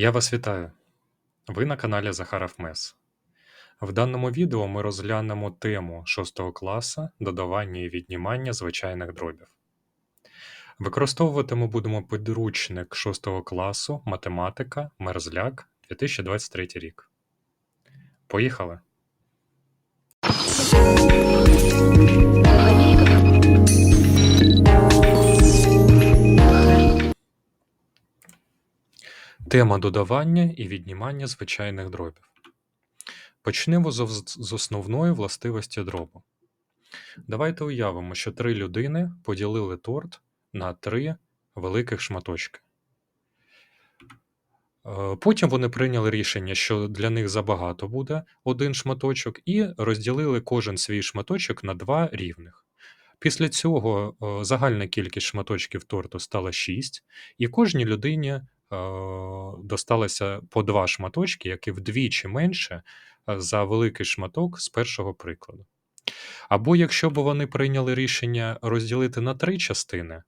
Я вас вітаю! Ви на каналі Захаров Мес. В даному відео ми розглянемо тему 6 класу додавання і віднімання звичайних дробів. Використовувати ми будемо підручник 6 класу математика Мерзляк 2023 рік. Поїхали! Тема додавання і віднімання звичайних дробів. Почнемо з основної властивості дробу. Давайте уявимо, що три людини поділили торт на три великих шматочки. Е, Потім вони прийняли рішення, що для них забагато буде один шматочок, і розділили кожен свій шматочок на два рівних. Після цього е, загальна кількість шматочків торту стала 6, і кожній людині досталося по два шматочки, які вдвічі менше е, за великий шматок з першого прикладу. Або якщо б вони прийняли рішення розділити на три частини, е,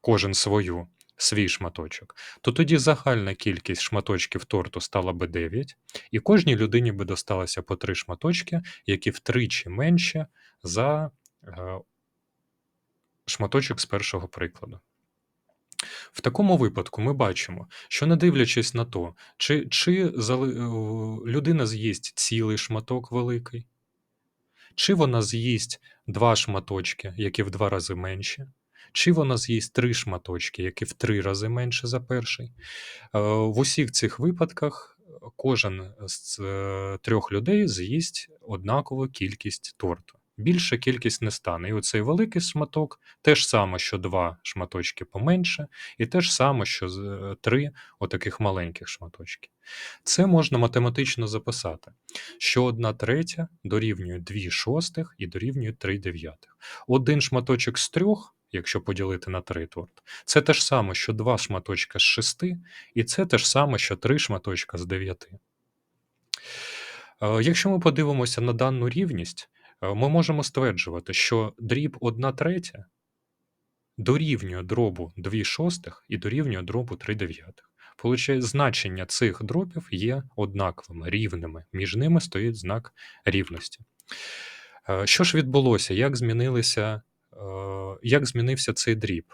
кожен свою, свій шматочок, то тоді загальна кількість шматочків торту стала би 9, і кожній людині би досталося по три шматочки, які втричі менше за е, шматочок з першого прикладу. В такому випадку ми бачимо, що не дивлячись на то, чи, чи е, людина з'їсть цілий шматок великий, чи вона з'їсть два шматочки, які в два рази менші, чи вона з'їсть три шматочки, які в три рази менше за перший. Е, В усіх цих випадках кожен з е, трьох людей з'їсть однакову кількість торту. Більша кількість не стане. І оцей великий шматок те ж саме, що два шматочки поменше, і те ж саме, що е, три отаких маленьких шматочки. Це можна математично записати, що 1 третя дорівнює 2 шостих і дорівнює 3 дев'ятих. Один шматочок з трьох, якщо поділити на 3 торт, це те ж саме, що 2 шматочка з 6, і це те ж саме, що 3 шматочка з 9. Е, Якщо ми подивимося на дану рівність, ми можемо стверджувати, що дріб 1 третя дорівнює дробу 2 шостих і дорівнює дробу 3 дев'ятих. Получає, значення цих дробів є однаковими, рівними. Між ними стоїть знак рівності. Е, Що ж відбулося? Як, змінилися, е, як змінився цей дріб?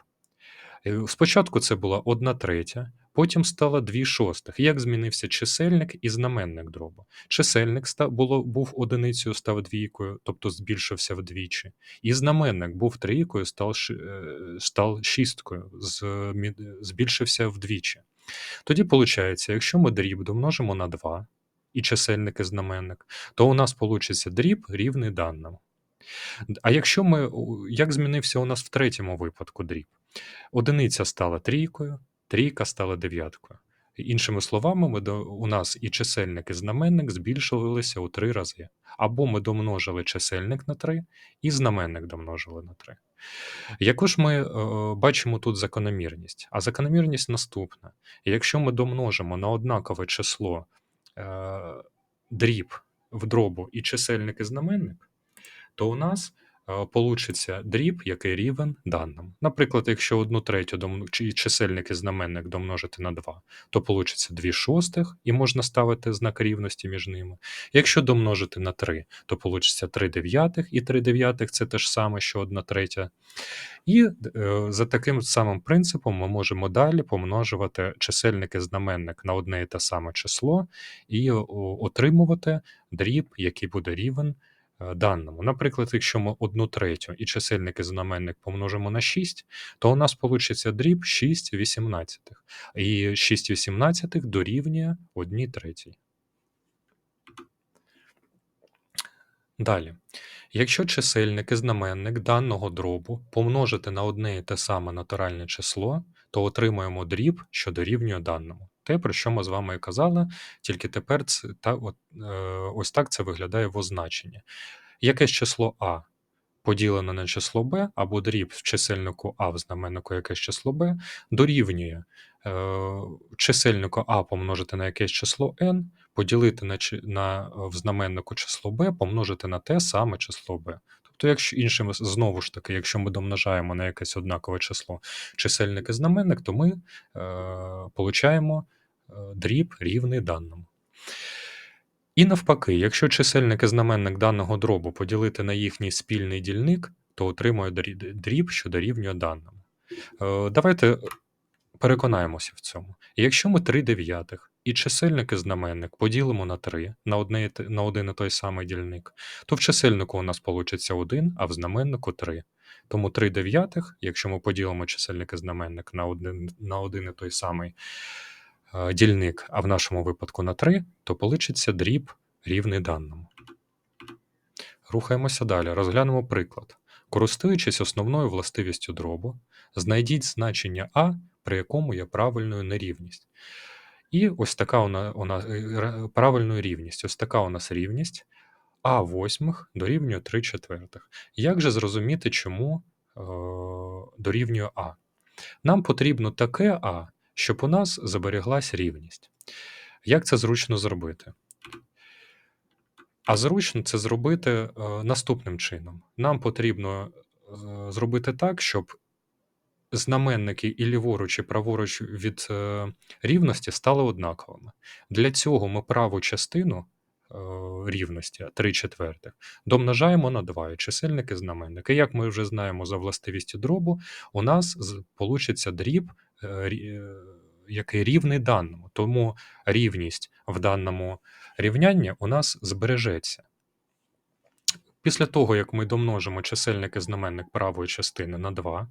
Е, Спочатку це була 1 третя, потім стало 2 шостих. Як змінився чисельник і знаменник дробу? Чисельник став, було, був одиницею, став двійкою, тобто збільшився вдвічі. І знаменник був трійкою, став, е, став шісткою, збільшився вдвічі. Тоді виходить, якщо ми дріб домножимо на 2 і чисельник і знаменник, то у нас вийде дріб рівний даному. А якщо ми, як змінився у нас в третьому випадку дріб? Одиниця стала трійкою, трійка стала дев'яткою. Іншими словами, ми до, у нас і чисельник, і знаменник збільшувалися у три рази. Або ми домножили чисельник на 3, і знаменник домножили на 3. Яку ж ми е, бачимо тут закономірність? А закономірність наступна: якщо ми домножимо на однакове число е, дріб в дробу і чисельник і знаменник, то у нас получиться дріб, який рівен даному. Наприклад, якщо одну третю дом... чи чисельник і знаменник домножити на 2, то получиться 2 шостих, і можна ставити знак рівності між ними. Якщо домножити на 3, то получиться 3 дев'ятих, і 3 дев'ятих це те ж саме, що 1 третя. І е, за таким самим принципом ми можемо далі помножувати чисельник і знаменник на одне і те саме число і о, отримувати дріб, який буде рівен е, даному. Наприклад, якщо ми 1 третю і чисельник і знаменник помножимо на 6, то у нас вийде дріб 6 вісімнадцятих. І 6 вісімнадцятих дорівнює 1 третій. Далі. Якщо чисельник і знаменник даного дробу помножити на одне і те саме натуральне число, то отримуємо дріб, що дорівнює даному. Те, про що ми з вами і казали, тільки тепер це, та, от, е, ось так це виглядає в означенні. Якесь число А поділене на число Б, або дріб в чисельнику А в знаменнику якесь число Б, дорівнює е, чисельнику А помножити на якесь число n, поділити на, на в знаменнику число b, помножити на те саме число b. То якщо іншими знову ж таки, якщо ми домножаємо на якесь однакове число чисельник і знаменник, то ми е, получаємо дріб рівний даному. І навпаки, якщо чисельник і знаменник даного дробу поділити на їхній спільний дільник, то отримує дріб, що дорівнює даному. Е, Давайте переконаємося в цьому. Якщо ми 3 дев'ятих і чисельник і знаменник поділимо на 3 на, одне, на один і той самий дільник, то в чисельнику у нас вийде 1, а в знаменнику 3. Тому 3 дев'ятих, якщо ми поділимо чисельник і знаменник на один, на один і той самий дільник, а в нашому випадку на 3, то получиться дріб рівний даному. Рухаємося далі. Розглянемо приклад. Користуючись основною властивістю дробу, знайдіть значення А, при якому є правильною нерівність. І ось така у нас, у нас правильною рівність. Ось така у нас рівність А восьмих дорівнює 3 четвертих. Як же зрозуміти, чому е, дорівнює А? Нам потрібно таке А, щоб у нас зберіглась рівність. Як це зручно зробити? А зручно це зробити е, наступним чином. Нам потрібно е, зробити так, щоб знаменники і ліворуч, і праворуч від е, рівності стали однаковими. Для цього ми праву частину рівності 3 четвертих домножаємо на 2 і чисельник і як ми вже знаємо за властивістю дробу, у нас вийде дріб, рі- який рівний даному. Тому рівність в даному рівнянні у нас збережеться. Після того, як ми домножимо чисельник і знаменник правої частини на 2,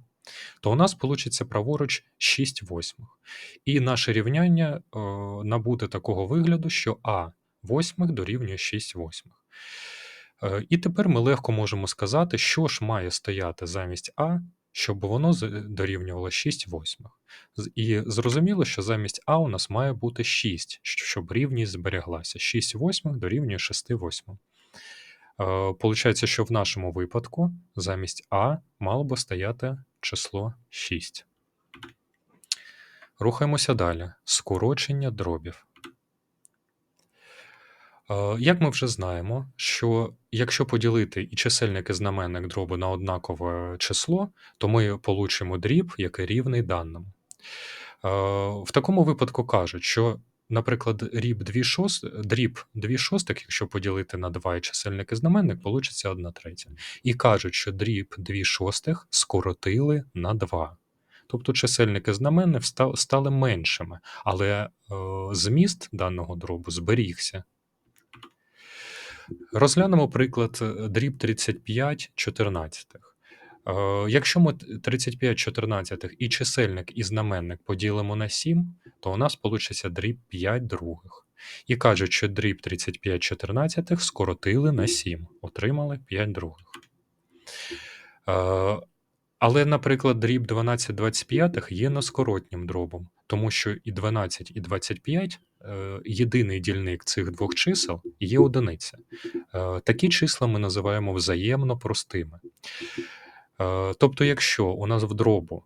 то у нас вийде праворуч 6 восьмих. І наше рівняння е, набуде такого вигляду, що А восьмих дорівнює 6 восьмих. Е, і тепер ми легко можемо сказати, що ж має стояти замість А, щоб воно дорівнювало 6 восьмих. І зрозуміло, що замість А у нас має бути 6, щоб рівність збереглася. 6 восьмих дорівнює 6 восьмим. Е, Получається, що в нашому випадку замість А мало би стояти число 6. Рухаємося далі. Скорочення дробів. Е, Як ми вже знаємо, що якщо поділити і чисельник і знаменник дробу на однакове число, то ми получимо дріб, який рівний даному. Е, В такому випадку кажуть, що, наприклад, дріб 2 шост, дріб 2 шостих, якщо поділити на 2 і чисельник і знаменник, получиться 1 третя. І кажуть, що дріб 2 шостих скоротили на 2. Тобто чисельник і знаменник стали меншими, але е, зміст даного дробу зберігся. Розглянемо приклад е, дріб 35 чотирнадцятих. Е, Якщо ми т- 35 чотирнадцятих і чисельник і знаменник поділимо на 7, то у нас вийде дріб 5 других. І кажуть, що дріб 35 чотирнадцятих скоротили на 7, отримали 5 других. Е, Але, наприклад, дріб 12 25 є нескоротнім дробом, тому що і 12, і 25 е, єдиний дільник цих двох чисел є одиниця. Е, Такі числа ми називаємо взаємно простими. Е, Тобто, якщо у нас в дробу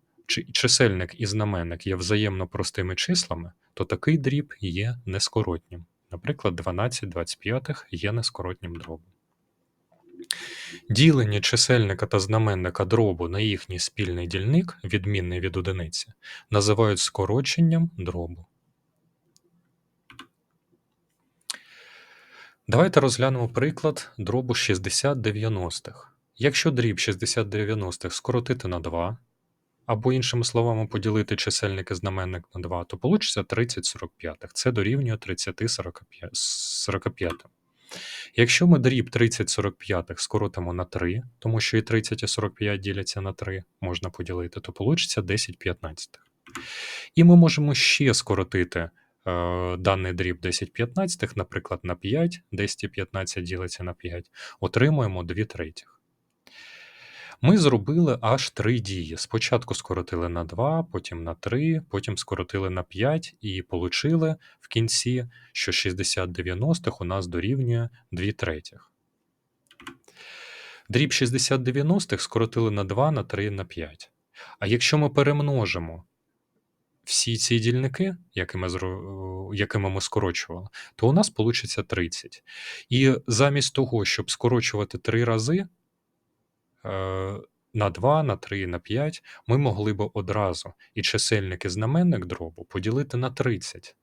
чисельник і знаменник є взаємно простими числами, то такий дріб є нескоротнім. Наприклад, 12 25 є нескоротнім дробом. Ділення чисельника та знаменника дробу на їхній спільний дільник, відмінний від одиниці, називають скороченням дробу. Давайте розглянемо приклад дробу 60 90. Якщо дріб 60 90 скоротити на 2, або іншими словами поділити чисельник і знаменник на 2, то вийде 30 45. Це дорівнює 30 45. 45. Якщо ми дріб 30 45 скоротимо на 3, тому що і 30 і 45 діляться на 3, можна поділити, то вийде 10 15. І ми можемо ще скоротити даний дріб 10 15, наприклад, на 5, 10 15 ділиться на 5, отримуємо 2 третіх. Ми зробили аж три дії. Спочатку скоротили на 2, потім на 3, потім скоротили на 5 і получили в кінці, що 60 90 у нас дорівнює 2 третіх. Дріб 60 90 скоротили на 2, на 3, на 5. А якщо ми перемножимо всі ці дільники, якими, якими ми скорочували, то у нас вийде 30. І замість того, щоб скорочувати 3 рази, е, на 2, на 3, на 5, ми могли б одразу і чисельник і знаменник дробу поділити на 30.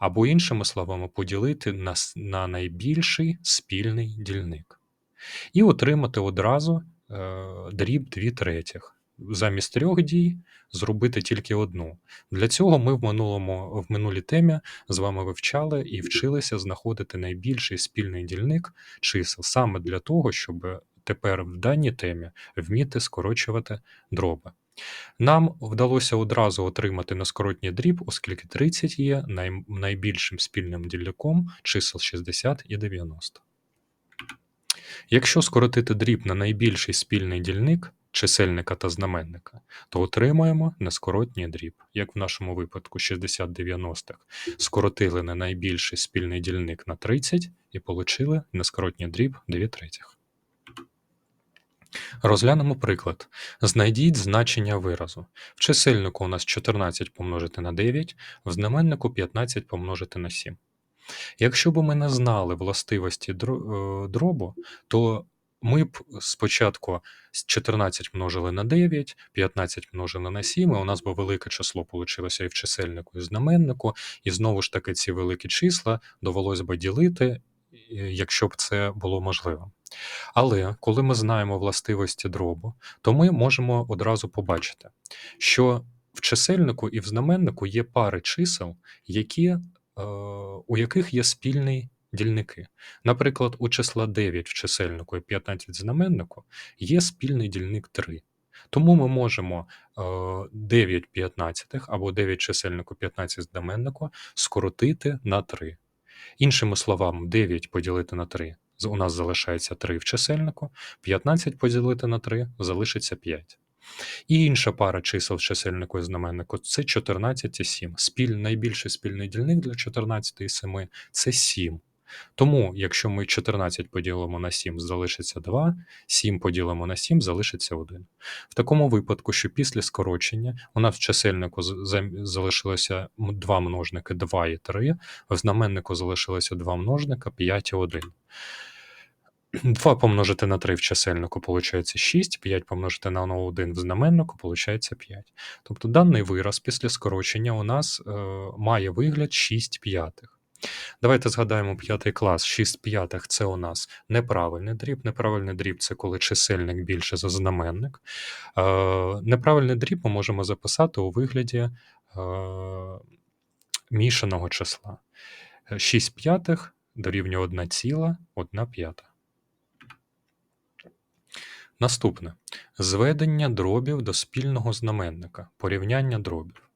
Або, іншими словами, поділити на, на найбільший спільний дільник. І отримати одразу е, дріб 2 третіх. Замість трьох дій зробити тільки одну. Для цього ми в минулому в минулій темі з вами вивчали і вчилися знаходити найбільший спільний дільник чисел саме для того, щоб тепер в даній темі вміти скорочувати дроби. Нам вдалося одразу отримати нескоротній дріб, оскільки 30 є най- найбільшим спільним дільником чисел 60 і 90. Якщо скоротити дріб на найбільший спільний дільник чисельника та знаменника, то отримаємо нескоротній дріб, як в нашому випадку 60 90 скоротили на найбільший спільний дільник на 30 і отримали нескоротній дріб 2 третіх. Розглянемо приклад. Знайдіть значення виразу. В чисельнику у нас 14 помножити на 9, в знаменнику 15 помножити на 7. Якщо б ми не знали властивості е, дробу, то ми б спочатку 14 множили на 9, 15 множили на 7, і у нас би велике число вийшло і в чисельнику, і в знаменнику, і знову ж таки ці великі числа довелось би ділити, якщо б це було можливо. Але коли ми знаємо властивості дробу, то ми можемо одразу побачити, що в чисельнику і в знаменнику є пари чисел, які, е, у яких є спільні дільники. Наприклад, у числа 9 в чисельнику і 15 в знаменнику є спільний дільник 3. Тому ми можемо е, 9 п'ятнадцятих або 9 чисельнику 15 знаменнику скоротити на 3. Іншими словами, 9 поділити на 3 у нас залишається 3 в чисельнику, 15 поділити на 3 залишиться 5. І інша пара чисел в чисельнику і знаменнику це 14 і 7. Спіль, найбільший спільний дільник для 14 і 7 це 7. Тому, якщо ми 14 поділимо на 7, залишиться 2, 7 поділимо на 7, залишиться 1. В такому випадку, що після скорочення у нас в чисельнику залишилося м- два множники 2 і 3, в знаменнику залишилося два множника 5 і 1. 2 помножити на 3 в чисельнику получається 6, 5 помножити на 1 в знаменнику получається 5. Тобто даний вираз після скорочення у нас е, має вигляд 6 п'ятих. Давайте згадаємо п'ятий клас. 6 п'ятих це у нас неправильний дріб. Неправильний дріб це коли чисельник більше за знаменник. Е, неправильний дріб ми можемо записати у вигляді е, мішаного числа. 6 п'ятих дорівнює 1 ціла, 1 п'ята. Наступне зведення дробів до спільного знаменника, порівняння дробів.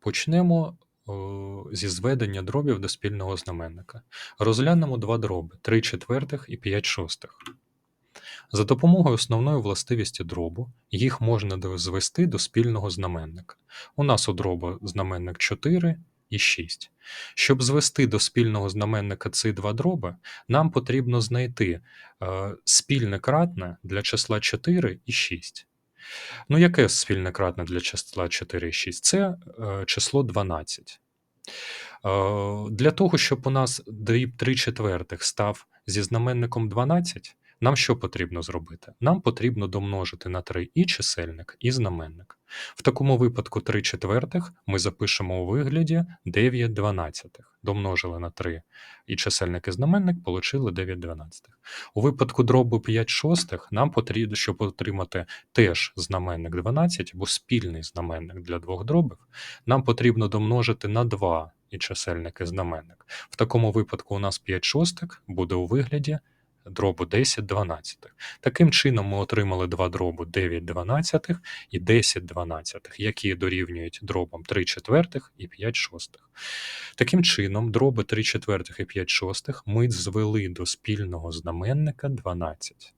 Почнемо зі зведення дробів до спільного знаменника. Розглянемо два дроби 3 четвертих і 5 шостих. За допомогою основної властивості дробу їх можна звести до спільного знаменника. У нас у дробу знаменник 4 і 6. Щоб звести до спільного знаменника ці два дроби, нам потрібно знайти е, спільне кратне для числа 4 і 6. Ну, яке спільне кратне для числа 4 і 6? Це е, число 12. Е, Для того, щоб у нас дріб 3 четвертих став зі знаменником 12, нам що потрібно зробити? Нам потрібно домножити на 3 і чисельник, і знаменник. В такому випадку 3 четвертих ми запишемо у вигляді 9 дванадцятих. Домножили на 3 і чисельник і знаменник, получили 9 дванадцятих. У випадку дробу 5 шостих нам потрібно, щоб отримати теж знаменник 12 або спільний знаменник для двох дробів, нам потрібно домножити на 2 і чисельник і знаменник. В такому випадку у нас 5 шостих буде у вигляді дробу 10 дванадцятих. Таким чином ми отримали два дробу 9 дванадцятих і 10 дванадцятих, які дорівнюють дробам 3 четвертих і 5 шостих. Таким чином, дроби 3 четвертих і 5 шостих ми звели до спільного знаменника 12.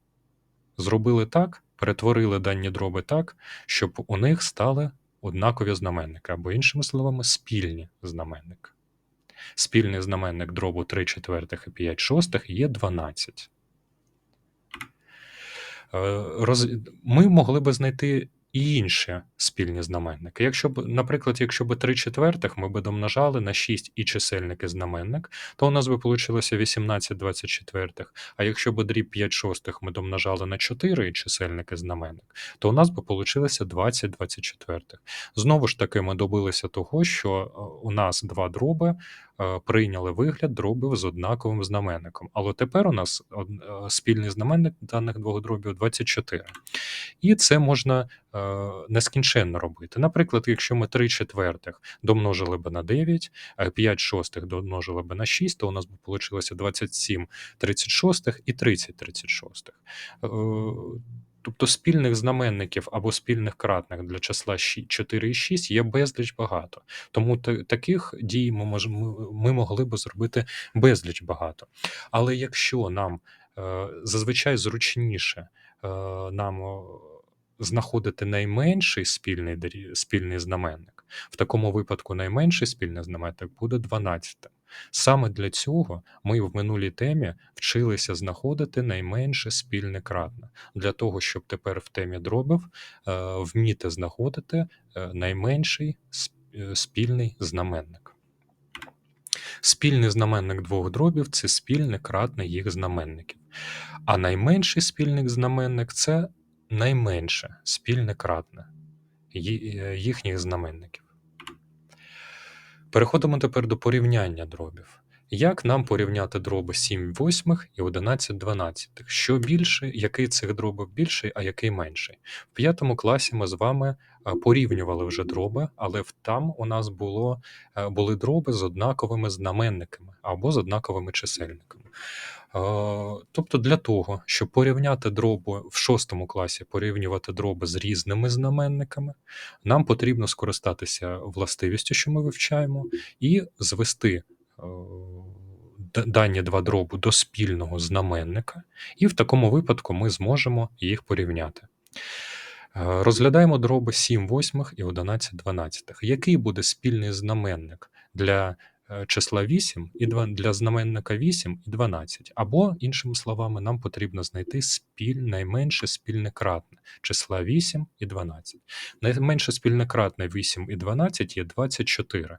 Зробили так, перетворили дані дроби так, щоб у них стали однакові знаменники, або, іншими словами, спільні знаменники. Спільний знаменник дробу 3 четвертих і 5 шостих є 12. Е. Ми могли би знайти і інші спільні знаменники. Якщо б, наприклад, якщо б 3 четвертих ми б домножали на 6 і чисельник і знаменник, то у нас би получилося 18 24. А якщо б дріб 5 шостих ми домножали на 4 і чисельник і знаменник, то у нас би получилося 20 24. Знову ж таки, ми добилися того, що е, у нас два дроби е, прийняли вигляд дробів з однаковим знаменником. Але тепер у нас е, спільний знаменник даних двох дробів 24. І це можна нескінченно робити. Наприклад, якщо ми 3 четвертих домножили б на 9, а 5 шостих домножили б на 6, то у нас б вийшло 27 36 і 30 36. Е, Тобто спільних знаменників або спільних кратних для числа щі- 4 і 6 є безліч багато. Тому та- таких дій ми, мож, ми, могли б зробити безліч багато. Але якщо нам е, зазвичай зручніше е, нам е, знаходити найменший спільний, спільний знаменник, в такому випадку найменший спільний знаменник буде 12. Саме для цього ми в минулій темі вчилися знаходити найменше спільне кратне, для того, щоб тепер в темі дробів е, вміти знаходити е, найменший е, спільний знаменник. Спільний знаменник двох дробів це спільне кратне їх знаменників. А найменший спільник знаменник це найменше спільне кратне е, їхніх знаменників. Переходимо тепер до порівняння дробів. Як нам порівняти дроби 7 восьмих і 11 дванадцятих? Що більше, який цих дробів більший, а який менший? В п'ятому класі ми з вами е, порівнювали вже дроби, але там у нас було, е, були дроби з однаковими знаменниками або з однаковими чисельниками. Тобто для того, щоб порівняти дроби в шостому класі, порівнювати дроби з різними знаменниками, нам потрібно скористатися властивістю, що ми вивчаємо, і звести дані два дробу до спільного знаменника, і в такому випадку ми зможемо їх порівняти. Розглядаємо дроби 7 восьмих і 11 дванадцятих. Який буде спільний знаменник для числа 8 і 2, для знаменника 8 і 12? Або, іншими словами, нам потрібно знайти спіль, найменше спільне кратне числа 8 і 12. Найменше спільне кратне 8 і 12 є 24.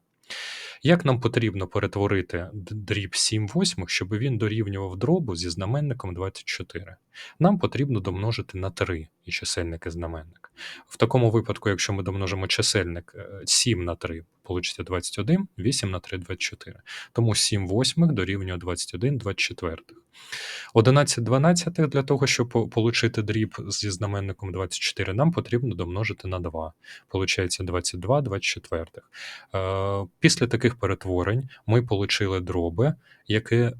Як нам потрібно перетворити дріб 7 восьмих, щоб він дорівнював дробу зі знаменником 24? Нам потрібно домножити на 3 і чисельник і знаменник. В такому випадку, якщо ми домножимо чисельник е, 7 на 3, получиться 21, 8 на 3 – 24. Тому 7 восьмих дорівнює 21 24. 11 дванадцятих для того, щоб получити дріб зі знаменником 24, нам потрібно домножити на 2. Получається 22 24. Е, Після таких перетворень ми отримали дроби, які е,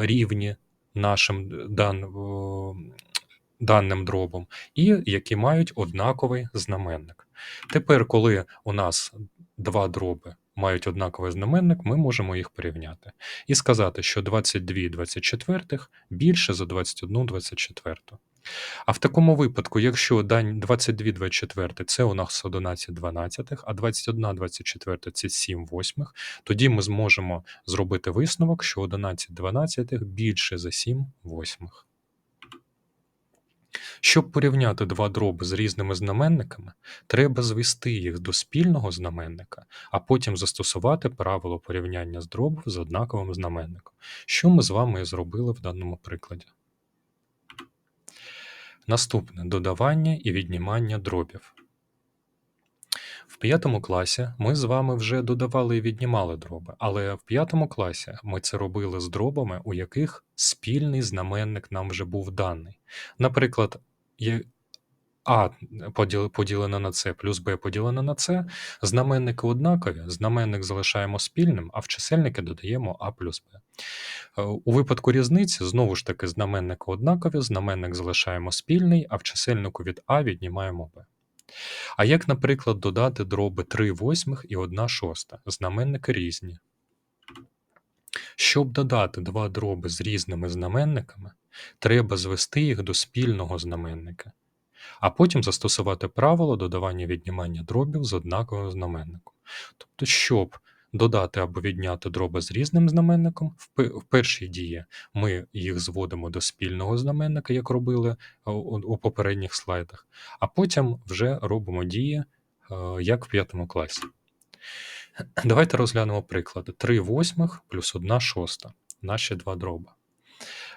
рівні нашим дан, даним дробом, і які мають однаковий знаменник. Тепер, коли у нас два дроби мають однаковий знаменник, ми можемо їх порівняти і сказати, що 22 24 більше за 21 24. А в такому випадку, якщо дань 22 24 це у нас 11 дванадцятих, а 21 24 це 7 восьмих, тоді ми зможемо зробити висновок, що 11 дванадцятих більше за 7 восьмих. Щоб порівняти два дроби з різними знаменниками, треба звести їх до спільного знаменника, а потім застосувати правило порівняння з дробів з однаковим знаменником, що ми з вами і зробили в даному прикладі. Наступне додавання і віднімання дробів. В п'ятому класі ми з вами вже додавали і віднімали дроби, але в п'ятому класі ми це робили з дробами, у яких спільний знаменник нам вже був даний. Наприклад, є А поділ- поділене на С плюс Б поділене на С, знаменники однакові, знаменник залишаємо спільним, а в чисельники додаємо А плюс Б. Е, У випадку різниці, знову ж таки, знаменники однакові, знаменник залишаємо спільний, а в чисельнику від А віднімаємо Б. А як, наприклад, додати дроби 3 восьмих і 1 шоста? Знаменники різні. Щоб додати два дроби з різними знаменниками, треба звести їх до спільного знаменника, а потім застосувати правило додавання віднімання дробів з однаковим знаменником. Тобто, щоб додати або відняти дроби з різним знаменником. В першій дії ми їх зводимо до спільного знаменника, як робили е, у попередніх слайдах, а потім вже робимо дії, е, як в п'ятому класі. Давайте розглянемо приклади. 3 восьмих плюс 1 шоста. Наші два дроби.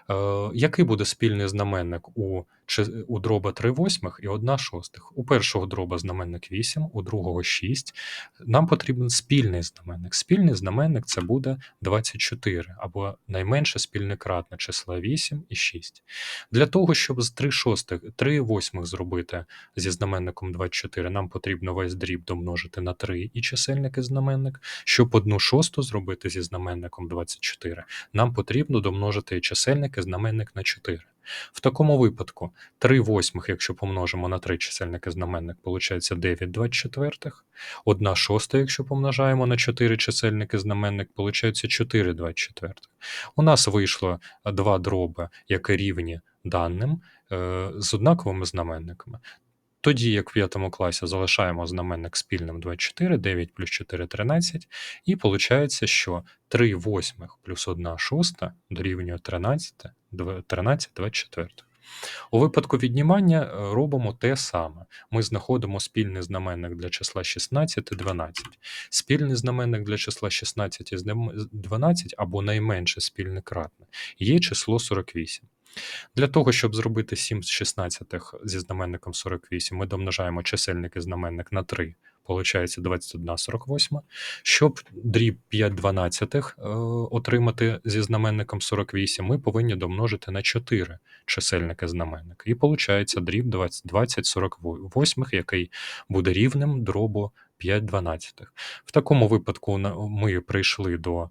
Е, який буде спільний знаменник у, у дроба 3 восьмих і 1 шостих? У першого дроба знаменник 8, у другого 6. Нам потрібен спільний знаменник. Спільний знаменник це буде 24, або найменше спільне кратне числа 8 і 6. Для того, щоб з 3 шостих, 3 восьмих зробити зі знаменником 24, нам потрібно весь дріб домножити на 3 і чисельник і знаменник. Щоб 1 шосту зробити зі знаменником 24, нам потрібно домножити і чисельник і знаменник на 4. В такому випадку 3 восьмих, якщо помножимо на 3 чисельники знаменник, виходить 9 24. 1 шоста, якщо помножаємо на 4 чисельники знаменник, виходить 4 24. У нас вийшло два дроби, які рівні даним е, з однаковими знаменниками. Тоді, як в п'ятому класі, залишаємо знаменник спільним 24, 9 плюс 4 – 13, і виходить, що 3 восьмих плюс 1 шоста дорівнює 13, 13 24. У випадку віднімання е, робимо те саме. Ми знаходимо спільний знаменник для числа 16 і 12. Спільний знаменник для числа 16 і 12 або найменше спільне кратне є число 48. Для того, щоб зробити 7 з 16 зі знаменником 48, ми домножаємо чисельник і знаменник на 3, получається 21 48. Щоб дріб 5 дванадцятих е, отримати зі знаменником 48, ми повинні домножити на 4 чисельник і знаменник. І виходить дріб 20, 20 48, який буде рівним дробу 5 дванадцятих. В такому випадку ми прийшли до е,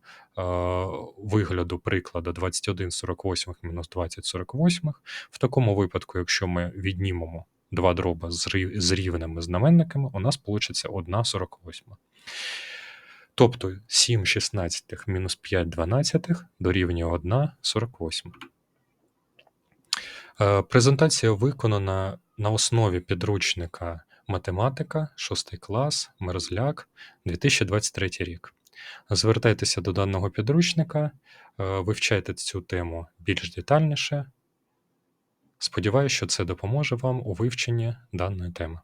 вигляду прикладу 21 48 мінус 20 48. В такому випадку, якщо ми віднімемо два рів- з рівними знаменниками, у нас вийде 1 48. Тобто 7 шістнадцятих мінус 5 дванадцятих дорівнює 1 48. Е, Презентація виконана на основі підручника математика, 6 клас, Мерзляк, 2023 рік. Звертайтеся до даного підручника, е, вивчайте цю тему більш детальніше. Сподіваюся, що це допоможе вам у вивченні даної теми.